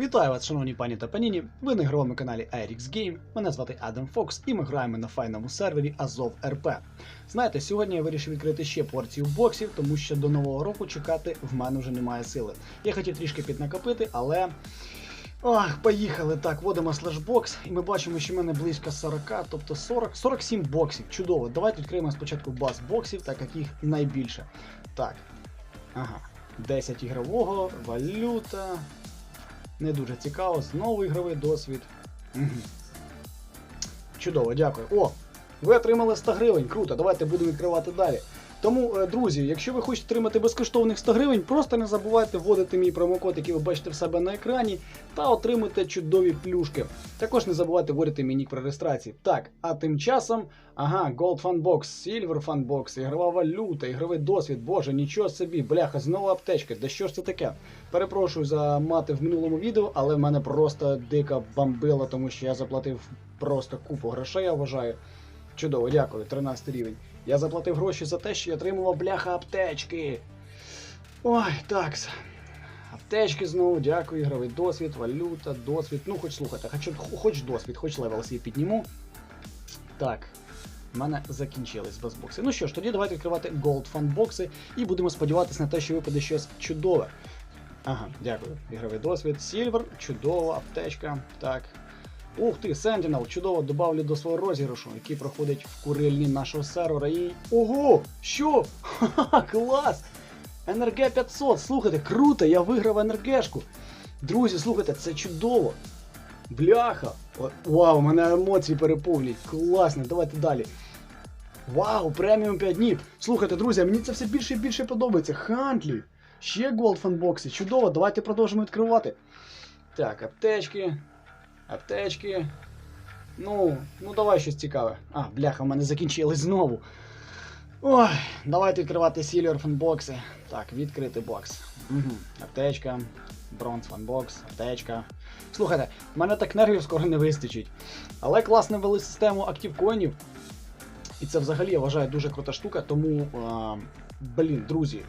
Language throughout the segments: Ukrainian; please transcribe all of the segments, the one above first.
Вітаю вас, шановні пані та паніні. Ви на ігровому каналі Airix Game. Мене звати Адам Фокс, і ми граємо на файному сервері Azov RP. Знаєте, сьогодні я вирішив відкрити ще порцію боксів, тому що до нового року чекати в мене вже немає сили. Я хотів трішки піднакопити, але. Ах, поїхали. Так, вводимо слешбокс, і ми бачимо, що в мене близько 40, тобто 40, 47 боксів. Чудово. Давайте відкриємо спочатку баз боксів, так як їх найбільше. Так. Ага. 10 ігрового, валюта. Не дуже цікаво. Знову ігровий досвід. Угу. Чудово, дякую. О! Ви отримали 100 гривень. Круто, давайте будемо відкривати далі. Тому, е, друзі, якщо ви хочете отримати безкоштовних 100 гривень, просто не забувайте вводити мій промокод, який ви бачите в себе на екрані, та отримуйте чудові плюшки. Також не забувайте вводити мій нік при реєстрації. Так, а тим часом, ага, Gold Fun Box, Silver Fun Box, ігрова валюта, ігровий досвід, боже, нічого собі, бляха, знову аптечка. Да що ж це таке? Перепрошую за мати в минулому відео, але в мене просто дика бомбила, тому що я заплатив просто купу грошей, я вважаю. Чудово, дякую, 13 рівень. Я заплатив гроші за те, що я отримував бляха аптечки. Ой, такс. Аптечки знову, дякую, ігровий досвід, валюта, досвід. Ну, хоч слухайте, хоч, хоч досвід, хоч левел свій підніму. Так. в мене закінчились безбокси. Ну що ж, тоді давайте відкривати Gold Fun бокси і будемо сподіватися на те, що випаде щось чудове. Ага, дякую. Ігровий досвід. Silver, чудова, аптечка. Так. Ух ти, Sentinel, чудово добавлю до свого розіграшу, який проходить в курильні нашого сервера. І. Ого! Що? Ха-ха, клас! НРГ 500, слухайте, круто, я виграв НРГшку. Друзі, слухайте, це чудово. Бляха! Вау, у мене емоції переповнюють. Класно, давайте далі. Вау, преміум 5 днів. Слухайте, друзі, мені це все більше і більше подобається. Хантлі. Ще голд фанбокси. Чудово, давайте продовжимо відкривати. Так, аптечки. Аптечки. Ну, ну давай щось цікаве. А, бляха, в мене закінчились знову. Ой, давайте відкривати Silver фанбокси. Так, відкрити бокс. Угу. Аптечка. Бронз фанбокс, аптечка. Слухайте, в мене так нервів скоро не вистачить. Але класно ввели систему актив коїнів. І це взагалі я вважаю дуже крута штука, тому. А, Блін, друзі,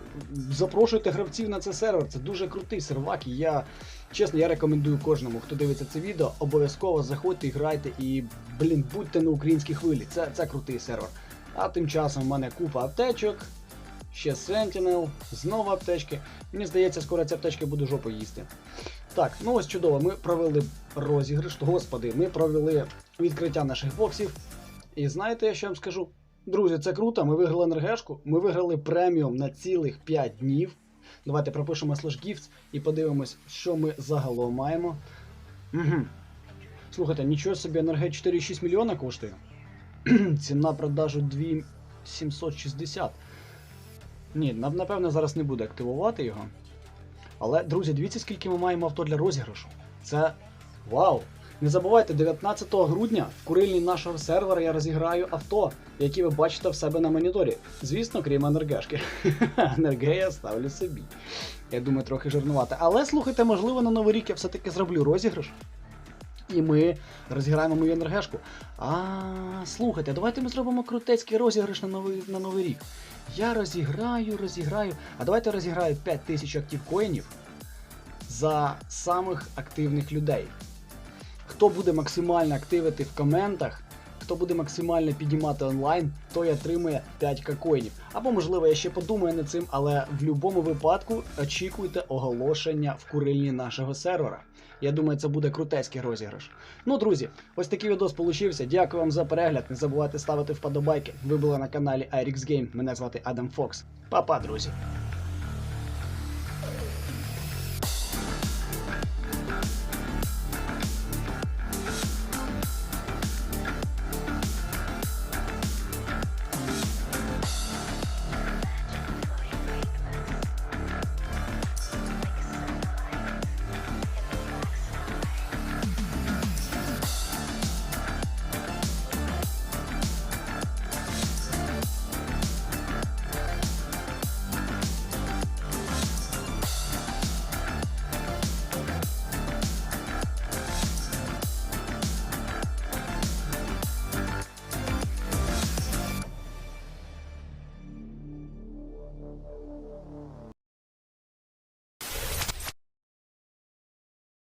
запрошуйте гравців на цей сервер. Це дуже крутий сервак. І я чесно, я рекомендую кожному, хто дивиться це відео, обов'язково заходьте, грайте і, блін, будьте на українській хвилі. Це, це крутий сервер. А тим часом в мене купа аптечок, ще Sentinel, знову аптечки. Мені здається, скоро ці аптечки буду жопу їсти. Так, ну ось чудово, ми провели розіграш, господи, ми провели відкриття наших боксів. І знаєте, я що вам скажу? Друзі, це круто. Ми виграли енергешку, ми виграли преміум на цілих 5 днів. Давайте пропишемо slash gifts і подивимось, що ми загалом маємо. Угу. Слухайте, нічого собі, енерге 4,6 мільйона коштує. Ціна продажу 2760. Ні, нап- напевно, зараз не буде активувати його. Але, друзі, дивіться, скільки ми маємо авто для розіграшу. Це вау! Не забувайте, 19 грудня в курильні нашого сервера я розіграю авто, які ви бачите в себе на моніторі. Звісно, крім енергешки. Енерге я ставлю собі. Я думаю, трохи жирнувати. Але слухайте, можливо, на новий рік я все-таки зроблю розіграш. І ми розіграємо мою енергешку. А, слухайте, давайте ми зробимо крутецький розіграш на новий, на новий рік. Я розіграю, розіграю. А давайте розіграю 5000 актив коїнів за самих активних людей. Хто буде максимально активити в коментах, хто буде максимально підіймати онлайн, той отримує 5 коїнів. Або, можливо, я ще подумаю над цим, але в будь-якому випадку очікуйте оголошення в курильні нашого сервера. Я думаю, це буде крутецький розіграш. Ну, друзі, ось такий відос получився. Дякую вам за перегляд. Не забувайте ставити вподобайки. Ви були на каналі iRix Game. Мене звати Адам Фокс. Па-па, друзі.